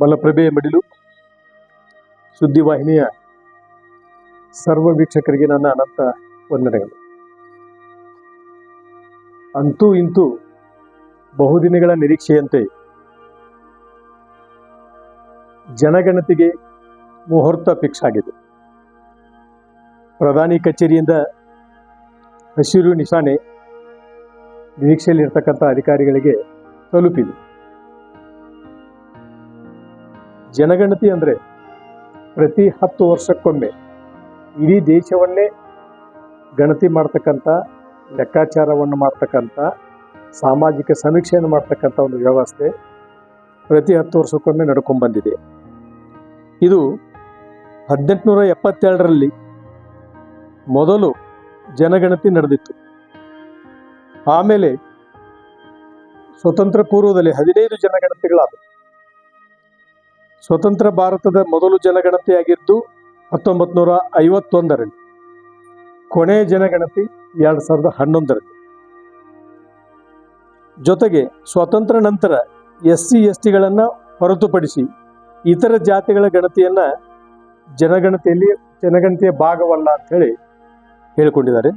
ಮಲಪ್ರಭೆಯ ಮಡಿಲು. ಸುದ್ದಿವಾಹಿನಿಯ ಸರ್ವ ವೀಕ್ಷಕರಿಗೆ ನನ್ನ ಅನಂತ ವಂದನೆಗಳು. ಅಂತೂ ಇಂತೂ ಬಹುದಿನಗಳ ನಿರೀಕ್ಷೆಯಂತೆ ಜನಗಣತಿಗೆ ಮುಹೂರ್ತ ಫಿಕ್ಸ್ ಆಗಿದೆ. ಪ್ರಧಾನಿ ಕಚೇರಿಯಿಂದ ಹಸಿರು ನಿಶಾನೆ ನಿರೀಕ್ಷೆಯಲ್ಲಿರ್ತಕ್ಕಂಥ ಅಧಿಕಾರಿಗಳಿಗೆ ತಲುಪಿದೆ. ಜನಗಣತಿ ಅಂದರೆ ಪ್ರತಿ ಹತ್ತು ವರ್ಷಕ್ಕೊಮ್ಮೆ ಇಡೀ ದೇಶವನ್ನೇ ಗಣತಿ ಮಾಡ್ತಕ್ಕಂಥ ಲೆಕ್ಕಾಚಾರವನ್ನು ಮಾಡ್ತಕ್ಕಂಥ ಸಾಮಾಜಿಕ ಸಮೀಕ್ಷೆಯನ್ನು ಮಾಡ್ತಕ್ಕಂಥ ಒಂದು ವ್ಯವಸ್ಥೆ ಪ್ರತಿ ಹತ್ತು ವರ್ಷಕ್ಕೊಮ್ಮೆ ನಡ್ಕೊಂಡ್ಬಂದಿದೆ ಇದು ಹದಿನೆಂಟುನೂರ ಎಪ್ಪತ್ತೆರಡರಲ್ಲಿ ಮೊದಲು ಜನಗಣತಿ ನಡೆದಿತ್ತು. ಆಮೇಲೆ ಸ್ವತಂತ್ರ ಪೂರ್ವದಲ್ಲಿ ಹದಿನೈದು ಜನಗಣತಿಗಳಾದವು. ಸ್ವತಂತ್ರ ಭಾರತದ ಮೊದಲು ಜನಗಣತಿಯಾಗಿದ್ದು ಹತ್ತೊಂಬತ್ತು ನೂರ ಐವತ್ತೊಂದರಲ್ಲಿ ಕೊನೆಯ ಜನಗಣತಿ ಎರಡು ಸಾವಿರದ ಹನ್ನೊಂದರಲ್ಲಿ. ಜೊತೆಗೆ ಸ್ವಾತಂತ್ರ್ಯ ನಂತರ ಎಸ್ ಸಿ ಎಸ್ ಟಿಗಳನ್ನು ಹೊರತುಪಡಿಸಿ ಇತರ ಜಾತಿಗಳ ಗಣತಿಯನ್ನು ಜನಗಣತಿಯಲ್ಲಿ ಜನಗಣತಿಯ ಭಾಗವಲ್ಲ ಅಂತ ಹೇಳಿ ಹೇಳಿಕೊಂಡಿದ್ದಾರೆ.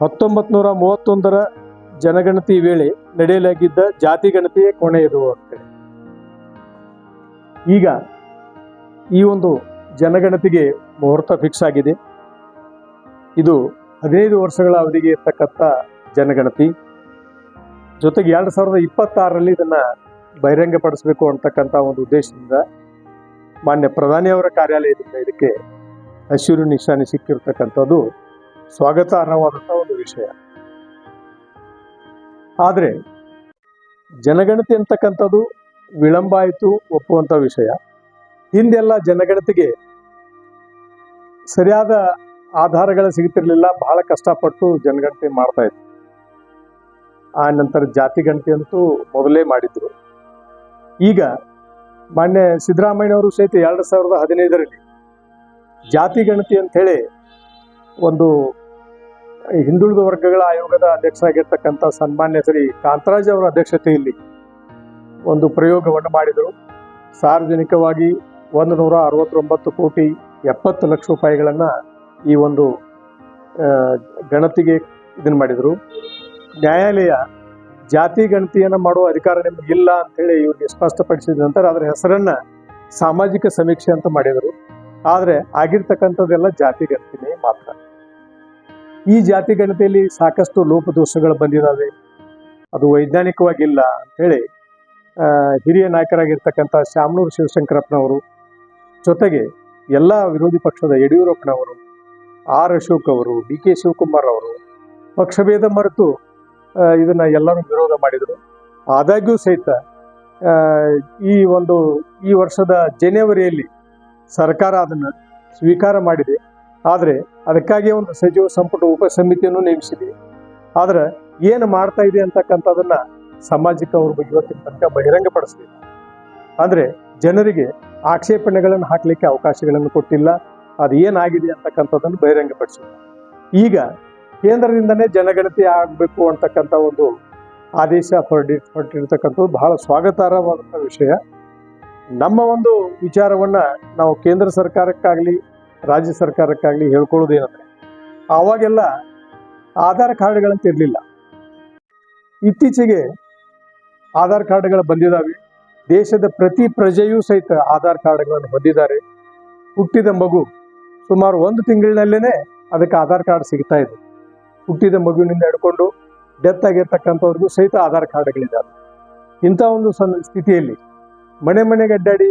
ಹತ್ತೊಂಬತ್ತು ನೂರ ಮೂವತ್ತೊಂದರ ಜನಗಣತಿ ವೇಳೆ ನಡೆಯಲಾಗಿದ್ದ ಜಾತಿ ಗಣತಿಯೇ ಕೊನೆಯದು ಅಂತೇಳಿ ಈಗ ಈ ಒಂದು ಜನಗಣತಿಗೆ ಮುಹೂರ್ತ ಫಿಕ್ಸ್ ಆಗಿದೆ. ಇದು ಹದಿನೈದು ವರ್ಷಗಳ ಅವಧಿಗೆ ಇರ್ತಕ್ಕಂಥ ಜನಗಣತಿ. ಜೊತೆಗೆ ಎರಡು ಸಾವಿರದ ಇಪ್ಪತ್ತಾರರಲ್ಲಿ ಇದನ್ನು ಬಹಿರಂಗಪಡಿಸಬೇಕು ಅಂತಕ್ಕಂಥ ಒಂದು ಉದ್ದೇಶದಿಂದ ಮಾನ್ಯ ಪ್ರಧಾನಿಯವರ ಕಾರ್ಯಾಲಯದಿಂದ ಇದಕ್ಕೆ ಹಸಿರು ನಿಶಾನೆ ಸಿಕ್ಕಿರ್ತಕ್ಕಂಥದ್ದು ಸ್ವಾಗತಾರ್ಹವಾದಂಥ ಒಂದು ವಿಷಯ. ಆದರೆ ಜನಗಣತಿ ಅಂತಕ್ಕಂಥದ್ದು ವಿಳಂಬ ಆಯಿತು ಒಪ್ಪುವಂಥ ವಿಷಯ. ಹಿಂದೆಲ್ಲ ಜನಗಣತಿಗೆ ಸರಿಯಾದ ಆಧಾರಗಳು ಸಿಗುತ್ತಿರಲಿಲ್ಲ ಬಹಳ ಕಷ್ಟಪಟ್ಟು ಜನಗಣತಿ ಮಾಡ್ತಾ ಇದ್ರು. ಆ ನಂತರ ಜಾತಿ ಗಣತಿ ಅಂತೂ ಮೊದಲೇ ಮಾಡಿದ್ರು. ಈಗ ಮಾನ್ಯ ಸಿದ್ದರಾಮಯ್ಯವರು ಸಹಿತ ಎರಡು ಸಾವಿರದ ಹದಿನೈದರಲ್ಲಿ ಜಾತಿ ಗಣತಿ ಅಂತ ಹೇಳಿ ಒಂದು ಹಿಂದುಳಿದ ವರ್ಗಗಳ ಆಯೋಗದ ಅಧ್ಯಕ್ಷರಾಗಿರ್ತಕ್ಕಂಥ ಸನ್ಮಾನ್ಯ ಶ್ರೀ ಕಾಂತರಾಜ್ ಅವರ ಅಧ್ಯಕ್ಷತೆಯಲ್ಲಿ ಒಂದು ಪ್ರಯೋಗವನ್ನು ಮಾಡಿದರು. ಸಾರ್ವಜನಿಕವಾಗಿ ಒಂದು ನೂರ ಅರವತ್ತೊಂಬತ್ತು ಕೋಟಿ ಎಪ್ಪತ್ತು ಲಕ್ಷ ರೂಪಾಯಿಗಳನ್ನು ಈ ಒಂದು ಗಣತಿಗೆ ಇದನ್ನು ಮಾಡಿದರು. ನ್ಯಾಯಾಲಯ ಜಾತಿ ಗಣತಿಯನ್ನು ಮಾಡುವ ಅಧಿಕಾರ ನಿಮಗೆ ಇಲ್ಲ ಅಂತೇಳಿ ಇವ್ರಿಗೆ ಸ್ಪಷ್ಟಪಡಿಸಿದ ನಂತರ ಅದರ ಹೆಸರನ್ನ ಸಾಮಾಜಿಕ ಸಮೀಕ್ಷೆ ಅಂತ ಮಾಡಿದರು. ಆದರೆ ಆಗಿರ್ತಕ್ಕಂಥದ್ದೆಲ್ಲ ಜಾತಿ ಗಣತಿನೇ ಮಾತ್ರ. ಈ ಜಾತಿ ಗಣತಿಯಲ್ಲಿ ಸಾಕಷ್ಟು ಲೋಪದೋಷಗಳು ಬಂದಿದ್ದಾವೆ ಅದು ವೈಜ್ಞಾನಿಕವಾಗಿಲ್ಲ ಅಂತೇಳಿ ಆ, ಹಿರಿಯ ನಾಯಕರಾಗಿರ್ತಕ್ಕಂಥ ಶಾಮನೂರು ಶಿವಶಂಕರಪ್ಪನವರು, ಜೊತೆಗೆ ಎಲ್ಲ ವಿರೋಧಿ ಪಕ್ಷದ ಯಡಿಯೂರಪ್ಪನವರು, ಆರ್ ಅಶೋಕ್ ಅವರು, ಡಿ ಕೆ ಶಿವಕುಮಾರ್ ಅವರು, ಪಕ್ಷಭೇದ ಮರೆತು ಇದನ್ನು ಎಲ್ಲರೂ ವಿರೋಧ ಮಾಡಿದರು. ಆದಾಗ್ಯೂ ಸಹಿತ ಈ ಒಂದು, ಈ ವರ್ಷದ ಜನವರಿಯಲ್ಲಿ ಸರ್ಕಾರ ಅದನ್ನು ಸ್ವೀಕಾರ ಮಾಡಿದೆ. ಆದರೆ ಅದಕ್ಕಾಗಿ ಒಂದು ಸಚಿವ ಸಂಪುಟ ಉಪ ಸಮಿತಿಯನ್ನು ನೇಮಿಸಿದೆ. ಆದರೆ ಏನು ಮಾಡ್ತಾ ಇದೆ ಅಂತಕ್ಕಂಥದನ್ನ ಸಮಾಜಕ್ಕೆ ಬಗ್ಗೆ ಇವತ್ತಿನ ತನಕ ಬಹಿರಂಗಪಡಿಸಲಿಲ್ಲ. ಅಂದ್ರೆ ಜನರಿಗೆ ಆಕ್ಷೇಪಣೆಗಳನ್ನು ಹಾಕಲಿಕ್ಕೆ ಅವಕಾಶಗಳನ್ನು ಕೊಟ್ಟಿಲ್ಲ. ಅದು ಏನಾಗಿದೆ ಅಂತಕ್ಕಂಥದ್ದನ್ನು ಬಹಿರಂಗಪಡಿಸಿಲ್ಲ. ಈಗ ಕೇಂದ್ರದಿಂದನೇ ಜನಗಣತಿ ಆಗಬೇಕು ಅಂತಕ್ಕಂಥ ಒಂದು ಆದೇಶ ಹೊರಡಿ, ಹೊರಟಿರ್ತಕ್ಕಂಥದ್ದು ಬಹಳ ಸ್ವಾಗತಾರ್ಹವಾದಂಥ ವಿಷಯ. ನಮ್ಮ ಒಂದು ವಿಚಾರವನ್ನ ನಾವು ಕೇಂದ್ರ ಸರ್ಕಾರಕ್ಕಾಗಲಿ, ರಾಜ್ಯ ಸರ್ಕಾರಕ್ಕಾಗಲಿ ಹೇಳ್ಕೊಳ್ಳೋದೇನಂದ್ರೆ ಆವಾಗೆಲ್ಲ ಆಧಾರ್ ಕಾರ್ಡ್ಗಳಂತ ಇರಲಿಲ್ಲ ಇತ್ತೀಚೆಗೆ ಆಧಾರ್ ಕಾರ್ಡ್ಗಳು ಬಂದಿದ್ದಾವೆ ದೇಶದ ಪ್ರತಿ ಪ್ರಜೆಯೂ ಸಹಿತ ಆಧಾರ್ ಕಾರ್ಡ್ಗಳನ್ನು ಹೊಂದಿದ್ದಾರೆ. ಹುಟ್ಟಿದ ಮಗು ಸುಮಾರು ಒಂದು ತಿಂಗಳಿನಲ್ಲೇ ಅದಕ್ಕೆ ಆಧಾರ್ ಕಾರ್ಡ್ ಸಿಗ್ತಾ ಇದೆ. ಹುಟ್ಟಿದ ಮಗುವಿನಿಂದ ಹಿಡ್ಕೊಂಡು ಡೆತ್ ಆಗಿರ್ತಕ್ಕಂಥವ್ರಿಗೂ ಸಹಿತ ಆಧಾರ್ ಕಾರ್ಡ್ಗಳಿದ್ದಾವೆ ಇಂಥ ಒಂದು ಸಣ್ಣ ಸ್ಥಿತಿಯಲ್ಲಿ ಮನೆ ಮನೆಗೆ ಅಡ್ಡಾಡಿ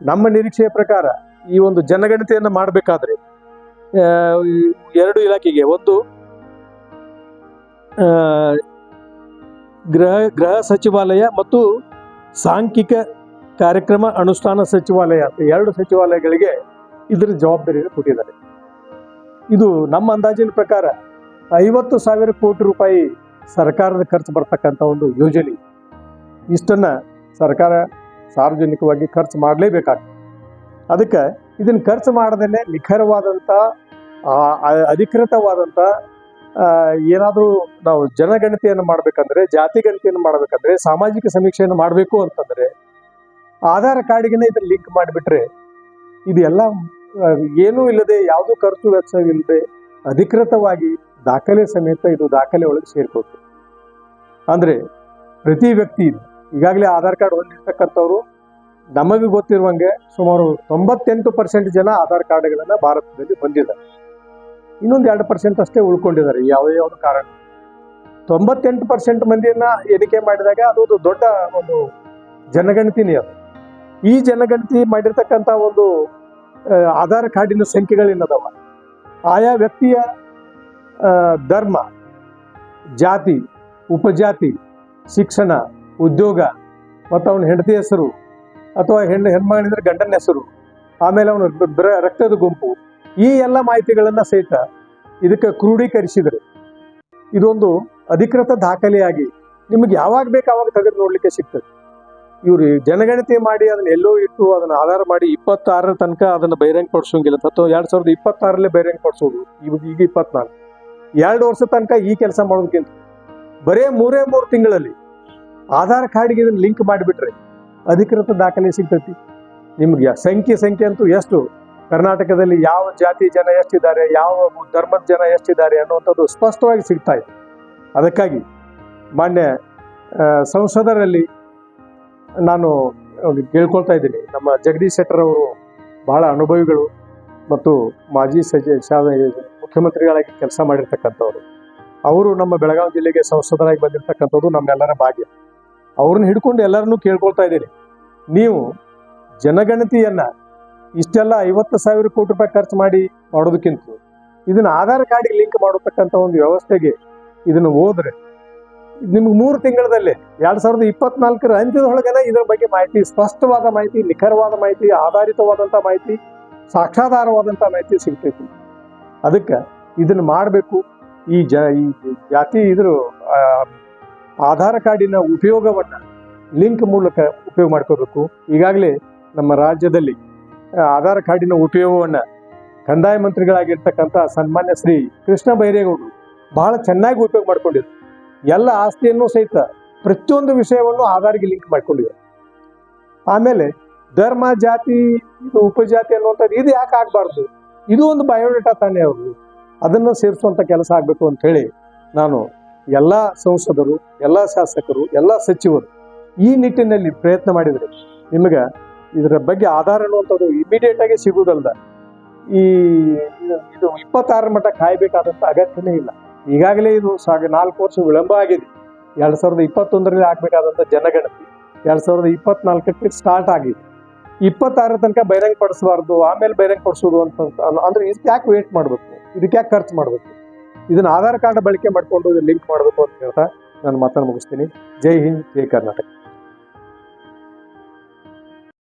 ನಮ್ಮ ನಿರೀಕ್ಷೆಯ ಪ್ರಕಾರ ಈ ಒಂದು ಜನಗಣತಿಯನ್ನು ಮಾಡಬೇಕಾದ್ರೆ ಎರಡು ಇಲಾಖೆಗೆ ಒಂದು ಗೃಹ ಗೃಹ ಸಚಿವಾಲಯ ಮತ್ತು ಸಾಂಖ್ಯಿಕ ಕಾರ್ಯಕ್ರಮ ಅನುಷ್ಠಾನ ಸಚಿವಾಲಯ, ಎರಡು ಸಚಿವಾಲಯಗಳಿಗೆ ಇದರ ಜವಾಬ್ದಾರಿಯನ್ನು ಕೊಟ್ಟಿದ್ದಾರೆ. ಇದು ನಮ್ಮ ಅಂದಾಜಿನ ಪ್ರಕಾರ ಐವತ್ತು ಸಾವಿರ ಕೋಟಿ ರೂಪಾಯಿ ಸರ್ಕಾರದ ಖರ್ಚು ಬರ್ತಕ್ಕಂಥ ಒಂದು ಯೋಜನೆ. ಇಷ್ಟನ್ನು ಸರ್ಕಾರ ಸಾರ್ವಜನಿಕವಾಗಿ ಖರ್ಚು ಮಾಡಲೇಬೇಕಾಗ್ತದೆ. ಅದಕ್ಕೆ ಇದನ್ನು ಖರ್ಚು ಮಾಡದೇ ನಿಖರವಾದಂಥ ಅಧಿಕೃತವಾದಂಥ ಏನಾದರೂ ನಾವು ಜನಗಣತಿಯನ್ನು ಮಾಡಬೇಕಂದ್ರೆ ಜಾತಿ ಗಣತಿಯನ್ನು ಮಾಡಬೇಕಂದ್ರೆ ಸಾಮಾಜಿಕ ಸಮೀಕ್ಷೆಯನ್ನು ಮಾಡಬೇಕು ಅಂತಂದ್ರೆ ಆಧಾರ್ ಕಾರ್ಡಿಗೆ ಇದನ್ನ ಲಿಂಕ್ ಮಾಡಿಬಿಟ್ರೆ ಇದು ಎಲ್ಲ ಆ, ಏನೂ ಇಲ್ಲದೆ ಯಾವುದೂ ಖರ್ಚು ವೆಚ್ಚವಿಲ್ಲದೆ ಅಧಿಕೃತವಾಗಿ ದಾಖಲೆ ಸಮೇತ ಇದು ದಾಖಲೆ ಒಳಗೆ ಸೇರ್ಕೋತು ಅಂದ್ರೆ ಪ್ರತಿ ವ್ಯಕ್ತಿ ಈಗಾಗಲೇ ಆಧಾರ್ ಕಾರ್ಡ್ ಹೊಂದಿರ್ತಕ್ಕಂಥವ್ರು ನಮಗೆ ಗೊತ್ತಿರುವಂಗೆ ಸುಮಾರು ತೊಂಬತ್ತೆಂಟು ಪರ್ಸೆಂಟ್ ಜನ ಆಧಾರ್ ಕಾರ್ಡ್ಗಳನ್ನ ಭಾರತದಲ್ಲಿ ಹೊಂದಿದ್ದಾರೆ ಇನ್ನೊಂದು ಎರಡು ಪರ್ಸೆಂಟ್ ಅಷ್ಟೇ ಉಳ್ಕೊಂಡಿದ್ದಾರೆ. ಯಾವ ಯಾವ ಕಾರಣ. ತೊಂಬತ್ತೆಂಟು ಪರ್ಸೆಂಟ್ ಮಂದಿಯನ್ನ ಎಣಿಕೆ ಮಾಡಿದಾಗ ಅದು ಒಂದು ದೊಡ್ಡ ಒಂದು ಜನಗಣತಿನೇ ಅದು. ಈ ಜನಗಣತಿ ಮಾಡಿರ್ತಕ್ಕಂಥ ಒಂದು ಆಧಾರ್ ಕಾರ್ಡಿನ ಸಂಖ್ಯೆಗಳೇನದವ ಆಯಾ ವ್ಯಕ್ತಿಯ ಧರ್ಮ, ಜಾತಿ, ಉಪಜಾತಿ, ಶಿಕ್ಷಣ, ಉದ್ಯೋಗ, ಮತ್ತು ಅವನ ಹೆಂಡತಿ ಹೆಸರು, ಅಥವಾ ಹೆಣ್ಣು ಹೆಣ್ಮಗಳಿದ್ರೆ ಗಂಡನ ಹೆಸರು, ಆಮೇಲೆ ಅವನು ರಕ್ತದ ಗುಂಪು ಈ ಎಲ್ಲ ಮಾಹಿತಿಗಳನ್ನ ಸಹಿತ ಇದಕ್ಕೆ ಕ್ರೋಢೀಕರಿಸಿದರು ಇದೊಂದು ಅಧಿಕೃತ ದಾಖಲೆಯಾಗಿ ನಿಮಗೆ ಯಾವಾಗ ಬೇಕು ಅವಾಗ ತೆಗೆದು ನೋಡ್ಲಿಕ್ಕೆ ಸಿಗ್ತದೆ. ಇವರು ಜನಗಣತಿ ಮಾಡಿ ಅದನ್ನ ಎಲ್ಲೋ ಇಟ್ಟು ಅದನ್ನ ಆಧಾರ ಮಾಡಿ ಇಪ್ಪತ್ತಾರರ ತನಕ ಅದನ್ನ ಬಹಿರಂಗ ಪಡಿಸೋಂಗಿಲ್ಲ. ಅಥವಾ ಎರಡ್ ಸಾವಿರದ ಇಪ್ಪತ್ತಾರಲ್ಲೇ ಬಹಿರಂಗ ಪಡಿಸೋದು. ಇವಾಗ ಈಗ ಇಪ್ಪತ್ನಾಲ್ಕು. ಎರಡು ವರ್ಷ ತನಕ ಈ ಕೆಲಸ ಮಾಡೋದಕ್ಕಿಂತ ಬರೇ ಮೂರೇ ಮೂರು ತಿಂಗಳಲ್ಲಿ ಆಧಾರ್ ಕಾರ್ಡ್ಗೆ ಇದನ್ನ ಲಿಂಕ್ ಮಾಡಿಬಿಟ್ರೆ ಅಧಿಕೃತ ದಾಖಲೆ ಸಿಗ್ತೈತಿ. ನಿಮ್ಗೆ ಸಂಖ್ಯೆ ಸಂಖ್ಯೆ ಅಂತೂ ಎಷ್ಟು ಕರ್ನಾಟಕದಲ್ಲಿ ಯಾವ ಜಾತಿ ಜನ ಎಷ್ಟಿದ್ದಾರೆ, ಯಾವ ಧರ್ಮದ ಜನ ಎಷ್ಟಿದ್ದಾರೆ ಅನ್ನುವಂಥದ್ದು ಸ್ಪಷ್ಟವಾಗಿ ಸಿಗ್ತಾ ಇದೆ. ಅದಕ್ಕಾಗಿ ಮಾನ್ಯ ಸಂಸದರಲ್ಲಿ ನಾನು ಕೇಳ್ಕೊಳ್ತಾ ಇದ್ದೀನಿ. ನಮ್ಮ ಜಗದೀಶ್ ಶೆಟ್ಟರ್ ಅವರು ಬಹಳ ಅನುಭವಿಗಳು ಮತ್ತು ಮಾಜಿ ಸಜೆ ಮುಖ್ಯಮಂತ್ರಿಗಳಾಗಿ ಕೆಲಸ ಮಾಡಿರ್ತಕ್ಕಂಥವ್ರು. ಅವರು ನಮ್ಮ ಬೆಳಗಾವಿ ಜಿಲ್ಲೆಗೆ ಸಂಸದರಾಗಿ ಬಂದಿರತಕ್ಕಂಥದ್ದು ನಮ್ಮೆಲ್ಲರ ಭಾಗ್ಯ. ಅವ್ರನ್ನ ಹಿಡ್ಕೊಂಡು ಎಲ್ಲರನ್ನೂ ಕೇಳ್ಕೊಳ್ತಾ ಇದ್ದೀನಿ. ನೀವು ಜನಗಣತಿಯನ್ನ ಇಷ್ಟೆಲ್ಲ ಐವತ್ತು ಸಾವಿರ ಕೋಟಿ ರೂಪಾಯಿ ಖರ್ಚು ಮಾಡಿ ಮಾಡೋದಕ್ಕಿಂತ ಇದನ್ನ ಆಧಾರ್ ಕಾರ್ಡಿಗೆ ಲಿಂಕ್ ಮಾಡತಕ್ಕಂಥ ಒಂದು ವ್ಯವಸ್ಥೆಗೆ ಇದನ್ನು ಹೋದ್ರೆ ನಿಮ್ಗೆ ಮೂರು ತಿಂಗಳದಲ್ಲಿ ಎರಡ್ ಸಾವಿರದ ಇಪ್ಪತ್ನಾಲ್ಕರ ಅಂತ್ಯದೊಳಗನೆ ಇದರ ಬಗ್ಗೆ ಮಾಹಿತಿ, ಸ್ಪಷ್ಟವಾದ ಮಾಹಿತಿ, ನಿಖರವಾದ ಮಾಹಿತಿ ಆಧಾರಿತವಾದಂಥ ಮಾಹಿತಿ ಸಾಕ್ಷಾಧಾರವಾದಂತ ಮಾಹಿತಿ ಸಿಗ್ತೈತಿ. ಅದಕ್ಕೆ ಇದನ್ನ ಮಾಡಬೇಕು. ಈ ಜ, ಈ ಜಾತಿ ಇದ್ರ ಆಧಾರ್ ಕಾರ್ಡಿನ ಉಪಯೋಗವನ್ನ ಲಿಂಕ್ ಮೂಲಕ ಉಪಯೋಗ ಮಾಡ್ಕೋಬೇಕು. ಈಗಾಗಲೇ ನಮ್ಮ ರಾಜ್ಯದಲ್ಲಿ ಆಧಾರ್ ಕಾರ್ಡಿನ ಉಪಯೋಗವನ್ನ ಕಂದಾಯ ಮಂತ್ರಿಗಳಾಗಿರ್ತಕ್ಕಂಥ ಸನ್ಮಾನ್ಯ ಶ್ರೀ ಕೃಷ್ಣ ಬೈರೇಗೌಡರು ಬಹಳ ಚೆನ್ನಾಗಿ ಉಪಯೋಗ ಮಾಡಿಕೊಂಡಿದ್ರು. ಎಲ್ಲ ಆಸ್ತಿಯನ್ನು ಸಹಿತ ಪ್ರತಿಯೊಂದು ವಿಷಯವನ್ನು ಆಧಾರ್ಗೆ ಲಿಂಕ್ ಮಾಡ್ಕೊಂಡಿದ್ದಾರೆ ಆಮೇಲೆ ಧರ್ಮ, ಜಾತಿ, ಇದು ಉಪಜಾತಿ ಅನ್ನುವಂಥದ್ದು ಇದು ಯಾಕೆ ಆಗಬಾರ್ದು? ಇದು ಒಂದು ಬಯೋಡೇಟಾ ತಾನೇ ಅವರು ಅದನ್ನು ಸೇರಿಸುವಂಥ ಕೆಲಸ ಆಗಬೇಕು ಅಂತ ಹೇಳಿ ನಾನು ಎಲ್ಲ ಸಂಸದರು, ಎಲ್ಲ ಶಾಸಕರು, ಎಲ್ಲ ಸಚಿವರು ಈ ನಿಟ್ಟಿನಲ್ಲಿ ಪ್ರಯತ್ನ ಮಾಡಿದರೆ ನಿಮಗೆ ಇದರ ಬಗ್ಗೆ ಆಧಾರ ಅನ್ನುವಂಥದ್ದು ಇಮಿಡಿಯೇಟ್ ಆಗಿ ಸಿಗುವುದಲ್ದ. ಈ ಇದು- ಇಪ್ಪತ್ತಾರು ಮಟ್ಟ ಕಾಯಬೇಕಾದಂಥ ಅಗತ್ಯನೇ ಇಲ್ಲ. ಈಗಾಗಲೇ ಇದು ಸಾಗ ನಾಲ್ಕು ವರ್ಷ ವಿಳಂಬ ಆಗಿದೆ. ಎರಡು ಸಾವಿರದ ಇಪ್ಪತ್ತೊಂದರಲ್ಲಿ ಆಗ್ಬೇಕಾದಂತ ಜನಗಣತಿ ಎರಡು ಸಾವಿರದ ಇಪ್ಪತ್ನಾಲ್ಕಕ್ಕೆ ಸ್ಟಾರ್ಟ್ ಆಗಿದೆ. ಇಪ್ಪತ್ತಾರರ ತನಕ ಬಹಿರಂಗ ಪಡಿಸಬಾರ್ದು, ಆಮೇಲೆ ಬಹಿರಂಗ ಪಡಿಸೋದು ಅಂತ ಅಂದ್ರೆ ಇದಕ್ಕೆ ಯಾಕೆ ವೇಟ್ ಮಾಡಬೇಕು? ಇದಕ್ಕೆ ಯಾಕೆ ಖರ್ಚು ಮಾಡಬೇಕು? ಇದನ್ನ ಆಧಾರ್ ಕಾರ್ಡ್ ಬಳಕೆ ಮಾಡ್ಕೊಂಡು ಲಿಂಕ್ ಮಾಡಬೇಕು ಅಂತ ಹೇಳ್ತಾ ನಾನು ಮಾತನ್ನು ಮುಗಿಸ್ತೀನಿ. ಜೈ ಹಿಂದ್, ಜೈ ಕರ್ನಾಟಕ.